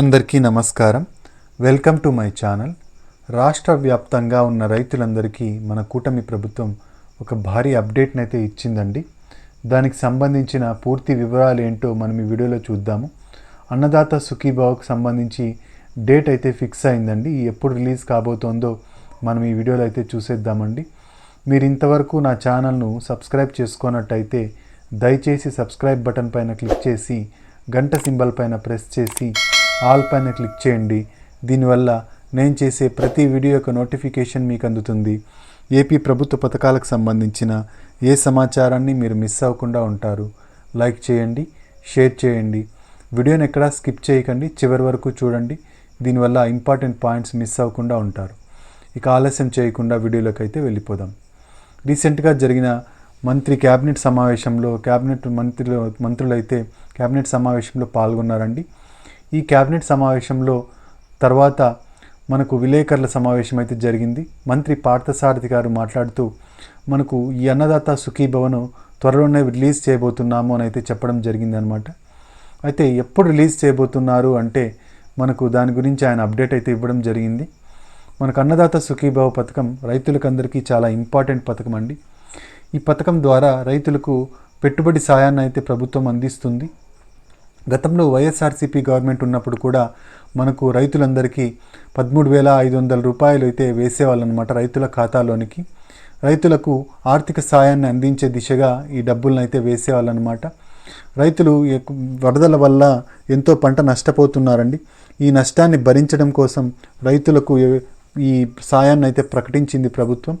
అందరికీ నమస్కారం. Welcome to my channel. రాష్ట్ర వ్యాప్తంగా ఉన్న రైతులందరికీ మన కూటమి ప్రభుత్వం ఒక భారీ అప్డేట్ని అయితే ఇచ్చిందండి. దానికి సంబంధించిన పూర్తి వివరాలు ఏంటో మనం ఈ వీడియోలో చూద్దాము. అన్నదాత సుఖీభావకు సంబంధించి డేట్ అయితే ఫిక్స్ అయిందండి. ఎప్పుడు రిలీజ్ కాబోతోందో మనం ఈ వీడియోలో అయితే చూసేద్దామండి. మీరు ఇంతవరకు నా ఛానల్ను సబ్స్క్రైబ్ చేసుకున్నట్టయితే దయచేసి సబ్స్క్రైబ్ బటన్ పైన క్లిక్ చేసి గంట సింబల్ పైన ప్రెస్ చేసి ఆల్ పైన క్లిక్ చేయండి. దీనివల్ల నేను చేసే ప్రతి వీడియో యొక్క నోటిఫికేషన్ మీకు అందుతుంది. ఏపీ ప్రభుత్వ పథకాలకు సంబంధించిన ఏ సమాచారాన్ని మీరు మిస్ అవ్వకుండా ఉంటారు. లైక్ చేయండి షేర్ చేయండి. వీడియోని ఎక్కడా స్కిప్ చేయకండి చివరి వరకు చూడండి. దీనివల్ల ఇంపార్టెంట్ పాయింట్స్ మిస్ అవ్వకుండా ఉంటారు. ఇక ఆలస్యం చేయకుండా వీడియోలోకి అయితే వెళ్ళిపోదాం. రీసెంట్గా జరిగిన మంత్రి క్యాబినెట్ సమావేశంలో క్యాబినెట్ మంత్రులు మంత్రులైతే క్యాబినెట్ సమావేశంలో పాల్గొన్నారండి. ఈ క్యాబినెట్ సమావేశంలో తర్వాత మనకు విలేకరుల సమావేశం అయితే జరిగింది. మంత్రి పార్థసారథి గారు మాట్లాడుతూ మనకు ఈ అన్నదాత సుఖీభవను త్వరలోనే రిలీజ్ చేయబోతున్నాము అని అయితే చెప్పడం జరిగిందనమాట. అయితే ఎప్పుడు రిలీజ్ చేయబోతున్నారు అంటే మనకు దాని గురించి ఆయన అప్డేట్ అయితే ఇవ్వడం జరిగింది. మనకు అన్నదాత సుఖీభావ పథకం రైతులకు అందరికీ చాలా ఇంపార్టెంట్ పథకం అండి. ఈ పథకం ద్వారా రైతులకు పెట్టుబడి సాయాన్ని అయితే ప్రభుత్వం అందిస్తుంది. గతంలో వైఎస్ఆర్సీపీ గవర్నమెంట్ ఉన్నప్పుడు కూడా మనకు రైతులందరికీ పదమూడు వేల ఐదు వందల రూపాయలు అయితే వేసేవాళ్ళనమాట రైతుల ఖాతాలోనికి. రైతులకు ఆర్థిక సాయాన్ని అందించే దిశగా ఈ డబ్బులను అయితే వేసేవాళ్ళనమాట. రైతులు వరదల వల్ల ఎంతో పంట నష్టపోతున్నారండి. ఈ నష్టాన్ని భరించడం కోసం రైతులకు ఈ సాయాన్ని అయితే ప్రకటించింది ప్రభుత్వం.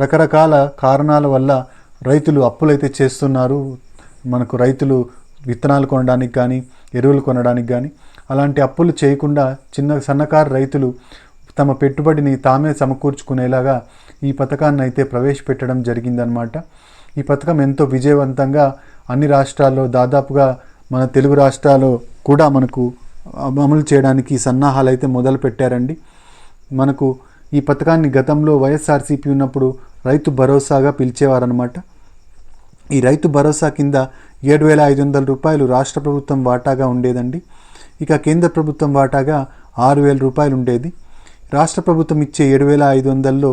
రకరకాల కారణాల వల్ల రైతులు అప్పులైతే చేస్తున్నారు. మనకు రైతులు విత్తనాలు కొనడానికి కానీ ఎరువులు కొనడానికి కానీ అలాంటి అప్పులు చేయకుండా చిన్న సన్నకారు రైతులు తమ పెట్టుబడిని తామే సమకూర్చుకునేలాగా ఈ పథకాన్ని అయితే ప్రవేశపెట్టడం జరిగిందనమాట ఈ పథకం ఎంతో విజయవంతంగా అన్ని రాష్ట్రాల్లో దాదాపుగా మన తెలుగు రాష్ట్రాల్లో కూడా మనకు అమలు చేయడానికి సన్నాహాలు అయితే మొదలు పెట్టారండి. మనకు ఈ పథకాన్ని గతంలో వైఎస్ఆర్సీపీ ఉన్నప్పుడు రైతు భరోసాగా పిలిచేవారనమాట ఈ రైతు భరోసా కింద ఏడు వేల ఐదు వందల రూపాయలు రాష్ట్ర ప్రభుత్వం వాటాగా ఉండేదండి. ఇక కేంద్ర ప్రభుత్వం వాటాగా ఆరు వేల రూపాయలు ఉండేది. రాష్ట్ర ప్రభుత్వం ఇచ్చే ఏడు వేల ఐదు వందల్లో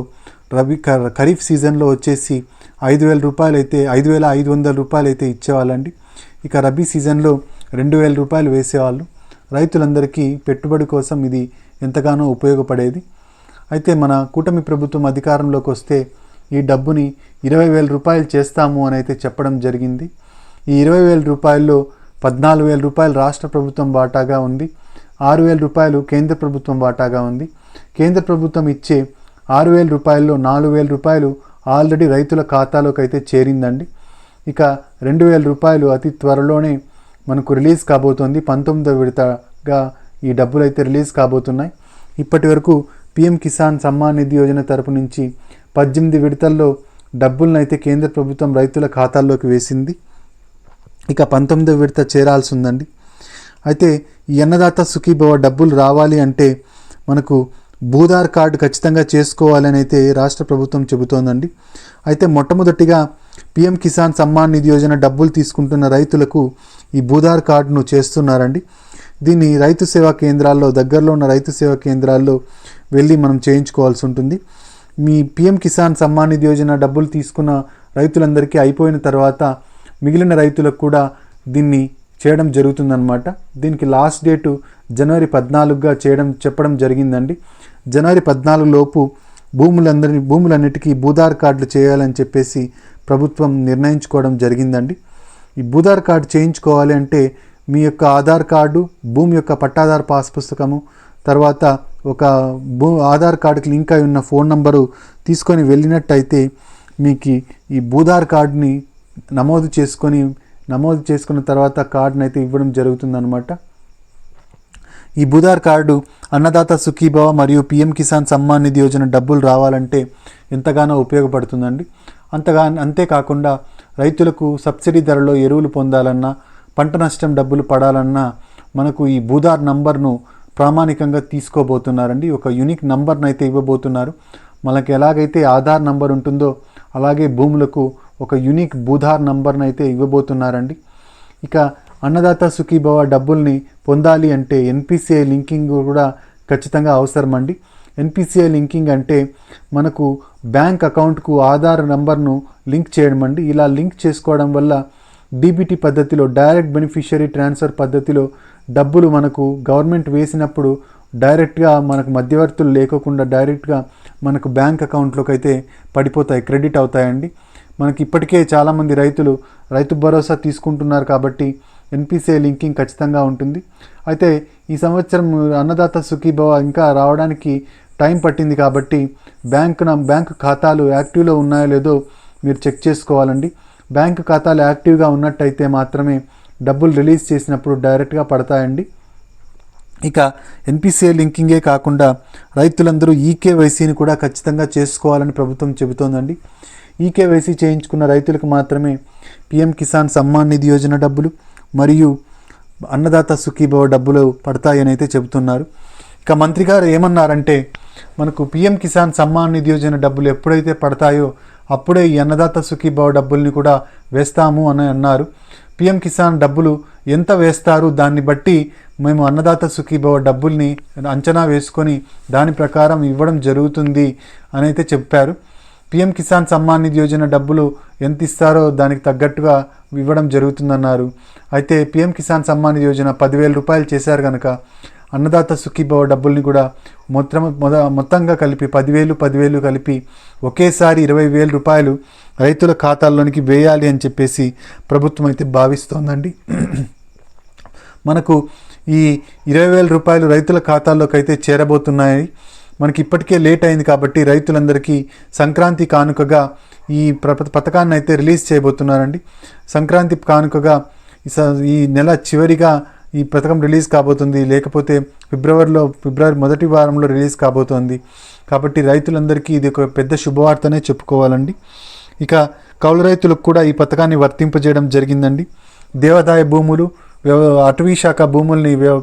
రబీ ఖరీఫ్ సీజన్లో వచ్చేసి ఐదు వేల రూపాయలు అయితే ఐదు వేల ఐదు వందల రూపాయలు అయితే ఇచ్చేవాళ్ళండి. ఇక రబీ సీజన్లో రెండు వేల రూపాయలు వేసేవాళ్ళు. రైతులందరికీ పెట్టుబడి కోసం ఇది ఎంతగానో ఉపయోగపడేది. అయితే మన కూటమి ప్రభుత్వం అధికారంలోకి వస్తే ఈ డబ్బుని ఇరవై వేల రూపాయలు చేస్తాము అని అయితే చెప్పడం జరిగింది. ఈ ఇరవై వేల రూపాయల్లో పద్నాలుగు వేల రూపాయలు రాష్ట్ర ప్రభుత్వం వాటాగా ఉంది. ఆరు వేల రూపాయలు కేంద్ర ప్రభుత్వం వాటాగా ఉంది. కేంద్ర ప్రభుత్వం ఇచ్చే ఆరు వేల రూపాయల్లో నాలుగు వేల రూపాయలు ఆల్రెడీ రైతుల ఖాతాలోకి అయితే చేరిందండి. ఇక రెండు వేల రూపాయలు అతి త్వరలోనే మనకు రిలీజ్ కాబోతోంది. పంతొమ్మిదో విడతగా ఈ డబ్బులు అయితే రిలీజ్ కాబోతున్నాయి. ఇప్పటి వరకు పిఎం కిసాన్ సమ్మాన్ నిధి యోజన తరపు నుంచి పద్దెనిమిది విడతల్లో డబ్బులను అయితే కేంద్ర ప్రభుత్వం రైతుల ఖాతాల్లోకి వేసింది. ఇక పంతొమ్మిదో విడత చేరాల్సి ఉందండి అయితే ఈ అన్నదాత సుఖీభవ డబ్బులు రావాలి అంటే మనకు భూధార్ కార్డు ఖచ్చితంగా చేసుకోవాలని అయితే రాష్ట్ర ప్రభుత్వం చెబుతోందండి. అయితే మొట్టమొదటిగా పిఎం కిసాన్ సమ్మాన్ నిధి యోజన డబ్బులు తీసుకుంటున్న రైతులకు ఈ భూధార్ కార్డును చేస్తున్నారండి. దీన్ని రైతు సేవా కేంద్రాల్లో దగ్గరలో ఉన్న రైతు సేవా కేంద్రాల్లో వెళ్ళి మనం చేయించుకోవాల్సి ఉంటుంది. మీ పిఎం కిసాన్ సమ్మాన్ నిధి యోజన డబ్బులు తీసుకున్న రైతులందరికీ అయిపోయిన తర్వాత మిగిలిన రైతులకు కూడా దీన్ని చేయడం జరుగుతుందన్నమాట. దీనికి లాస్ట్ డేటు జనవరి పద్నాలుగుగా చేయడం చెప్పడం జరిగిందండి. జనవరి పద్నాలుగు లోపు భూములందరినీ భూములన్నిటికీ భూధార్ కార్డులు చేయాలని చెప్పేసి ప్రభుత్వం నిర్ణయించుకోవడం జరిగిందండి. ఈ భూధార్ కార్డు చేయించుకోవాలి అంటే మీ యొక్క ఆధార్ కార్డు భూమి యొక్క పట్టాదారు పాస్ పుస్తకము తర్వాత ఒక భూ ఆధార్ కార్డుకి లింక్ అయి ఉన్న ఫోన్ నంబరు తీసుకొని వెళ్ళినట్టయితే మీకు ఈ భూధార్ కార్డుని నమోదు చేసుకొని నమోదు చేసుకున్న తర్వాత కార్డును అయితే ఇవ్వడం జరుగుతుందన్నమాట. ఈ బుధార్ కార్డు అన్నదాత సుఖీభవ మరియు పిఎం కిసాన్ సమ్మాన్ నిధి యోజన డబ్బులు రావాలంటే ఎంతగానో ఉపయోగపడుతుందండి. అంతగా అంతేకాకుండా రైతులకు సబ్సిడీ ధరలో ఎరువులు పొందాలన్నా పంట నష్టం డబ్బులు పడాలన్నా మనకు ఈ భూధార్ నంబర్ను ప్రామాణికంగా తీసుకోబోతున్నారండి. ఒక యూనిక్ నంబర్ను అయితే ఇవ్వబోతున్నారు. మనకి ఎలాగైతే ఆధార్ నంబర్ ఉంటుందో అలాగే భూములకు ఒక యూనిక్ భూధార్ నంబర్ను అయితే ఇవ్వబోతున్నారండి. ఇక అన్నదాత సుఖీభవ డబ్బుల్ని పొందాలి అంటే ఎన్పిసిఐ లింకింగ్ కూడా ఖచ్చితంగా అవసరం అండి ఎన్పిసిఐ లింకింగ్ అంటే మనకు బ్యాంక్ అకౌంట్కు ఆధార్ నంబర్ను లింక్ చేయడం అండి ఇలా లింక్ చేసుకోవడం వల్ల డీబీటీ పద్ధతిలో డైరెక్ట్ బెనిఫిషియరీ ట్రాన్స్ఫర్ పద్ధతిలో డబ్బులు మనకు గవర్నమెంట్ వేసినప్పుడు డైరెక్ట్గా మనకు మధ్యవర్తులు లేకోకుండా డైరెక్ట్గా మనకు బ్యాంక్ అకౌంట్లోకి అయితే పడిపోతాయి క్రెడిట్ అవుతాయండి. మనకి ఇప్పటికే చాలామంది రైతులు రైతు భరోసా తీసుకుంటున్నారు కాబట్టి ఎన్పిసిఐ లింకింగ్ ఖచ్చితంగా ఉంటుంది. అయితే ఈ సంవత్సరం అన్నదాత సుఖీభవ ఇంకా రావడానికి టైం పట్టింది కాబట్టి బ్యాంకు బ్యాంకు ఖాతాలు యాక్టివ్లో ఉన్నాయో లేదో మీరు చెక్ చేసుకోవాలండి. బ్యాంకు ఖాతాలు యాక్టివ్గా ఉన్నట్టయితే మాత్రమే డబ్బులు రిలీజ్ చేసినప్పుడు డైరెక్ట్గా పడతాయండి. ఇక ఎన్పిసిఐ లింకింగే కాకుండా రైతులందరూ ఈకేవైసీని కూడా ఖచ్చితంగా చేసుకోవాలని ప్రభుత్వం చెబుతోందండి. ఈకేవైసీ చేయించుకున్న రైతులకు మాత్రమే పిఎం కిసాన్ సమ్మాన్ నిధి యోజన డబ్బులు మరియు అన్నదాత సుఖీభవ డబ్బులు పడతాయని అయితే చెబుతున్నారు. ఇక మంత్రి గారు ఏమన్నారంటే మనకు పిఎం కిసాన్ సమ్మాన్ నిధి యోజన డబ్బులు ఎప్పుడైతే పడతాయో అప్పుడే ఈ అన్నదాత సుఖీభవ డబ్బుల్ని కూడా వేస్తాము అని అన్నారు. పిఎం కిసాన్ డబ్బులు ఎంత వేస్తారు? దాన్ని బట్టి మేము అన్నదాత సుఖీభవ డబ్బుల్ని అంచనా వేసుకొని దాని ప్రకారం ఇవ్వడం జరుగుతుంది అని అయితే చెప్పారు. పీఎం కిసాన్ సమ్మాన్ నిధి యోజన డబ్బులు ఎంత ఇస్తారో దానికి తగ్గట్టుగా ఇవ్వడం జరుగుతుందన్నారు. అయితే పీఎం కిసాన్ సమ్మాన్ నిధి యోజన పదివేల రూపాయలు చేశారు కనుక అన్నదాత సుఖీభవ డబ్బుల్ని కూడా మొత్తం మొద మొత్తంగా కలిపి పదివేలు పదివేలు కలిపి ఒకేసారి ఇరవై వేల రూపాయలు రైతుల ఖాతాల్లోనికి వేయాలి అని చెప్పేసి ప్రభుత్వం అయితే భావిస్తోందండి. మనకు ఈ ఇరవై వేల రూపాయలు రైతుల ఖాతాల్లోకి అయితే చేరబోతున్నాయి. మనకి ఇప్పటికే లేట్ అయింది కాబట్టి రైతులందరికీ సంక్రాంతి కానుకగా ఈ ప్ర పథకాన్ని అయితే రిలీజ్ చేయబోతున్నారండి. సంక్రాంతి కానుకగా ఈ నెల చివరిగా ఈ పథకం రిలీజ్ కాబోతుంది. లేకపోతే ఫిబ్రవరిలో ఫిబ్రవరి మొదటి వారంలో రిలీజ్ కాబోతోంది. కాబట్టి రైతులందరికీ ఇది ఒక పెద్ద శుభవార్తనే చెప్పుకోవాలండి. ఇక కౌలు రైతులకు కూడా ఈ పథకాన్ని వర్తింపజేయడం జరిగిందండి. దేవాదాయ భూములు వ్యవ అటవీ శాఖ భూముల్ని వ్యవ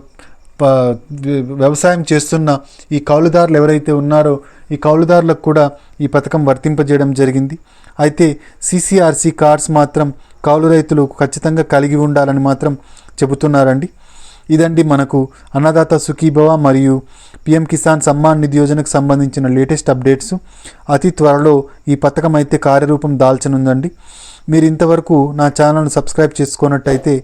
వ్యవసాయం చేస్తున్న ఈ కౌలుదారులు ఎవరైతే ఉన్నారో ఈ కౌలుదారులకు కూడా ఈ పథకం వర్తింపజేయడం జరిగింది. అయితే సిసిఆర్సి కార్డ్స్ మాత్రం కౌలు రైతులు ఖచ్చితంగా కలిగి ఉండాలని మాత్రం చెబుతున్నారండి. ఇదండి మనకు అన్నదాత సుఖీభవ మరియు పిఎం కిసాన్ సమ్మాన్ నిధి యోజనకు సంబంధించిన లేటెస్ట్ అప్డేట్స్. అతి త్వరలో ఈ పథకం అయితే కార్యరూపం దాల్చనుందండి. మీరు ఇంతవరకు నా ఛానల్ను సబ్స్క్రైబ్ చేసుకున్నట్టయితే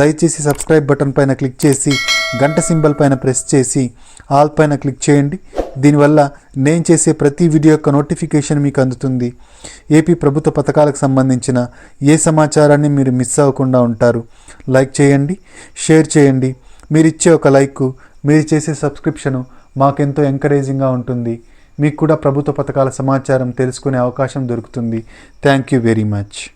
దయచేసి సబ్స్క్రైబ్ బటన్ పైన క్లిక్ చేసి గంట సింబల్ పైన ప్రెస్ చేసి ఆల్ పైన క్లిక్ చేయండి. దీనివల్ల నేను చేసే ప్రతి వీడియో యొక్క నోటిఫికేషన్ మీకు అందుతుంది. ఏపీ ప్రభుత్వ పథకాలకు సంబంధించిన ఏ సమాచారాన్ని మీరు మిస్ అవ్వకుండా ఉంటారు లైక్ చేయండి షేర్ చేయండి. మీరు ఇచ్చే ఒక లైక్ మీరు చేసే సబ్స్క్రిప్షను మాకెంతో ఎంకరేజింగ్గా ఉంటుంది. మీకు కూడా ప్రభుత్వ పథకాల సమాచారం తెలుసుకునే అవకాశం దొరుకుతుంది. Thank you very much.